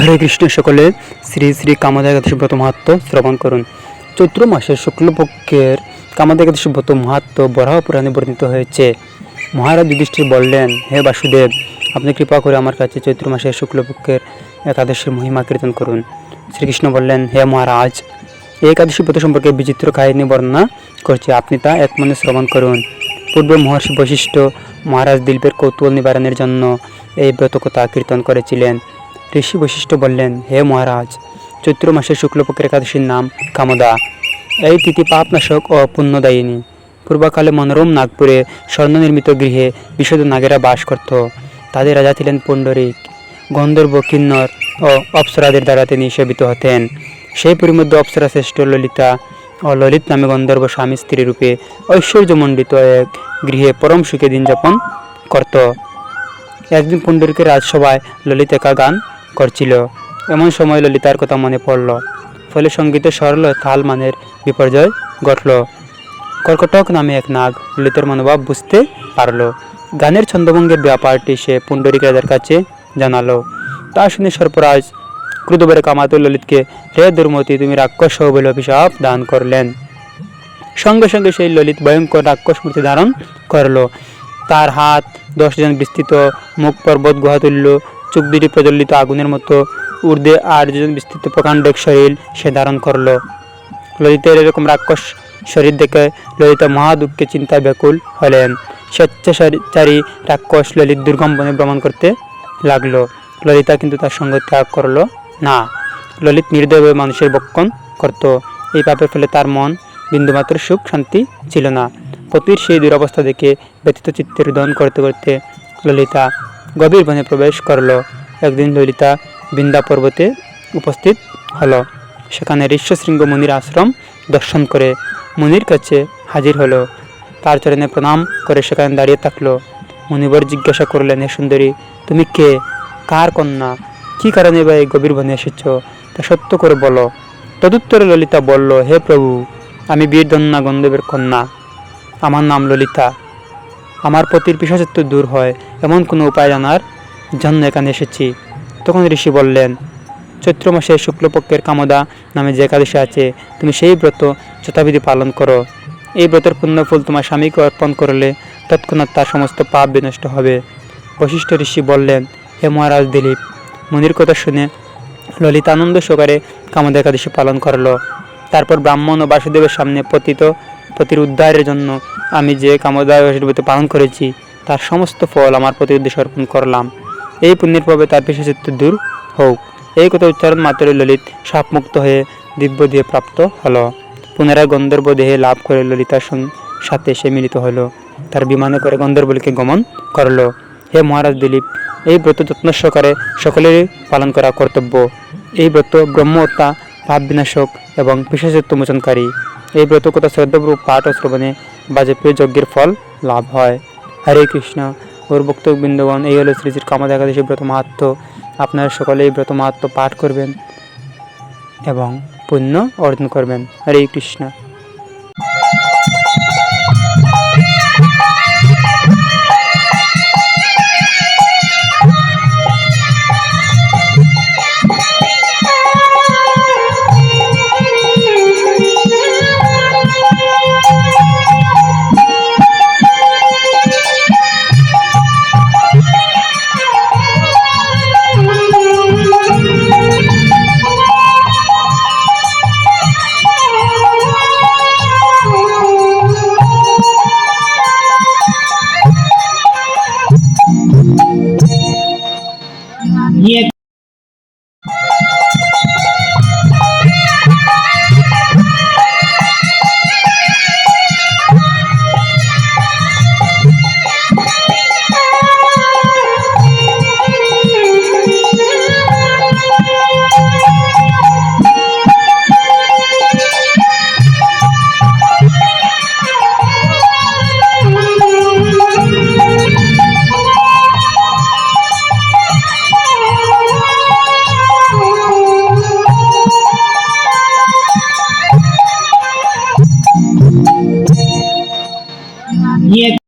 হরে কৃষ্ণ সকলে, শ্রী শ্রী কামদা একাদশী ব্রত মাহাত্ম শ্রবণ করুন। চৈত্র মাসের শুক্লপক্ষের কামদা একাদশী ব্রত মাহাত্ম বরাহ পুরাণে বর্ণিত হয়েছে। মহারাজ যুধিষ্ঠির বললেন, হে বাসুদেব, আপনি কৃপা করে আমার কাছে চৈত্র মাসের শুক্লপক্ষের একাদশীর মহিমা কীর্তন করুন। শ্রীকৃষ্ণ বললেন, হে মহারাজ একাদশী ব্রত সম্পর্কে বিচিত্র কাহিনী বর্ণনা করছে। আপনি তা এক মনে শ্রবণ করুন। পূর্বে মহর্ষি বৈশিষ্ট্য মহারাজ দিলীপের কৌতূহল নিবারণের জন্য এই ব্রতকথা কীর্তন করেছিলেন। ঋষি বৈশিষ্ট্য বললেন, হে মহারাজ, চৈত্র মাসের শুক্লপক্ষের একাদশীর নাম কামদা। এই তিথি পাপনাশক ও পুণ্যদায়িনী। পূর্বকালে মনোরম নাগপুরে স্বর্ণনির্মিত গৃহে বিশুদ্ধ নাগেরা বাস করত। তাদের রাজা ছিলেন পুণ্ডরিক। গন্ধর্ব, কিন্নর ও অপ্সরাদের দ্বারা তিনি সেবিত হতেন। সেই পরিমধ্যে অপ্সরা শ্রেষ্ঠ ললিতা ও ললিত নামে গন্ধর্ব স্বামী স্ত্রী রূপে ঐশ্বর্যমণ্ডিত এক গৃহে পরম সুখে দিন যাপন করত। একদিন পুণ্ডরিকের রাজসভায় ললিত একা গান করছিল। এমন সময় ললিতার কথা মনে পড়ল। ফলে সঙ্গীতের সরল তাল মানের বিপর্যয় ঘটল। কর্কটক নামে এক নাগ ললিতার মনোভাব বুঝতে পারল। গানের ছন্দভঙ্গের ব্যাপারটি সে পুণ্ডরিক রাজার কাছে জানালো। তা শুনে সর্পরাজ ক্রুদবরে কামাতো ললিতকে রে দুর্মতি, তুমি রাক্ষস বলে অভিশাপ দান করলেন। সঙ্গে সঙ্গে সেই ললিত ভয়ঙ্কর রাক্ষস মূর্তি ধারণ করল। তার হাত দশজন বিস্তৃত মুখ পর্বত গুহা তুল্য চোখ দুটি প্রজ্বলিত আগুনের মতো ঊর্ধ্বে আর দুজন বিস্তৃত প্রকাণ্ড শরীর সে ধারণ করল। ললিতের এরকম রাক্ষস শরীর দেখে ললিতা মহা দুঃখে চিন্তায় ব্যাকুল হলেন। স্বেচ্ছাচারী রাক্ষস ললিত দুর্গম বনে ভ্রমণ করতে লাগল। ললিতা কিন্তু তার সঙ্গ ত্যাগ করল না। ললিত নির্দয় মানুষের বক্ষণ করত। এই পাপের ফলে তার মন বিন্দুমাত্র সুখ, শান্তি ছিল না। পতির সেই দুরবস্থা দেখে ব্যতীত চিত্তের রোদন করতে করতে ললিতা গভীর বনে প্রবেশ করল। একদিন ললিতা বৃন্দা পর্বতে উপস্থিত হলো। সেখানে ঋষ্যশৃঙ্গ মুনির আশ্রম দর্শন করে মুনির কাছে হাজির হলো। তার চরণে প্রণাম করে সেখানে দাঁড়িয়ে থাকল। মুনিবর জিজ্ঞাসা করলেন, হে সুন্দরী, তুমি কে? কার কন্যা? কি কারণে বা এই গভীর বনে এসেছ? তা সত্য করে বলো। তদুত্তরে ললিতা বলল, হে প্রভু, আমি বীরদন্যা গন্ধবের কন্যা। আমার নাম ললিতা। আমার পতির পিসাচত্ব দূর হয়, এমন কোনো উপায় জানার জন্য এখানে এসেছি। তখন ঋষি বললেন, চৈত্র মাসে শুক্লপক্ষের কামদা নামে যে একাদশী আছে, তুমি সেই ব্রত যথাবিধি পালন করো। এই ব্রতের পুণ্যফল তোমার স্বামীকে অর্পণ করলে তৎক্ষণাৎ তার সমস্ত পাপ বিনষ্ট হবে। বশিষ্ঠ ঋষি বললেন, হে মহারাজ দিলীপ, মুনির কথা শুনে ললিত আনন্দ সহকারে কামদা একাদশী পালন করল। তারপর ব্রাহ্মণ ও বাসুদেবের সামনে পতিত পতির উদ্ধারের জন্য আমি যে কামদা একাদশী পালন করেছি, তার সমস্ত ফল আমার প্রতি উদ্দেশ্যে অর্পণ করলাম। এই পুণ্যের প্রভাবে তার বিশেষত্ব দূর হোক। এই কথা উচ্চারণ মাত্র ললিত সাপমুক্ত হয়ে দিব্য দিয়ে প্রাপ্ত হলো। পুনরায় গন্ধর্ব দেহে লাভ করে ললিতার সাথে সে মিলিত হলো। তার বিমানে করে গন্ধর্বলীকে গমন করল। হে মহারাজ দিলীপ, এই ব্রত যত্ন সহকারে সকলেরই পালন করা কর্তব্য। এই ব্রত ব্রহ্ম হত্যা পাপ বিনাশক এবং বিশেষত্ব মোচনকারী। এই ব্রত কথা শ্রদ্ধাপূর্বক পাঠ ও শ্রবণে বাজপেয়ী যজ্ঞের ফল লাভ হয়। হরে কৃষ্ণ। ওর বৃন্দবন এই হলো শ্রীজির শ্রী কামদ একাদশী ব্রত মাহাত্ম আপনারা সকলে এই ব্রত মাহাত্ম পাঠ করবেন এবং পুণ্য অর্জন করবেন। হরে কৃষ্ণ। Нет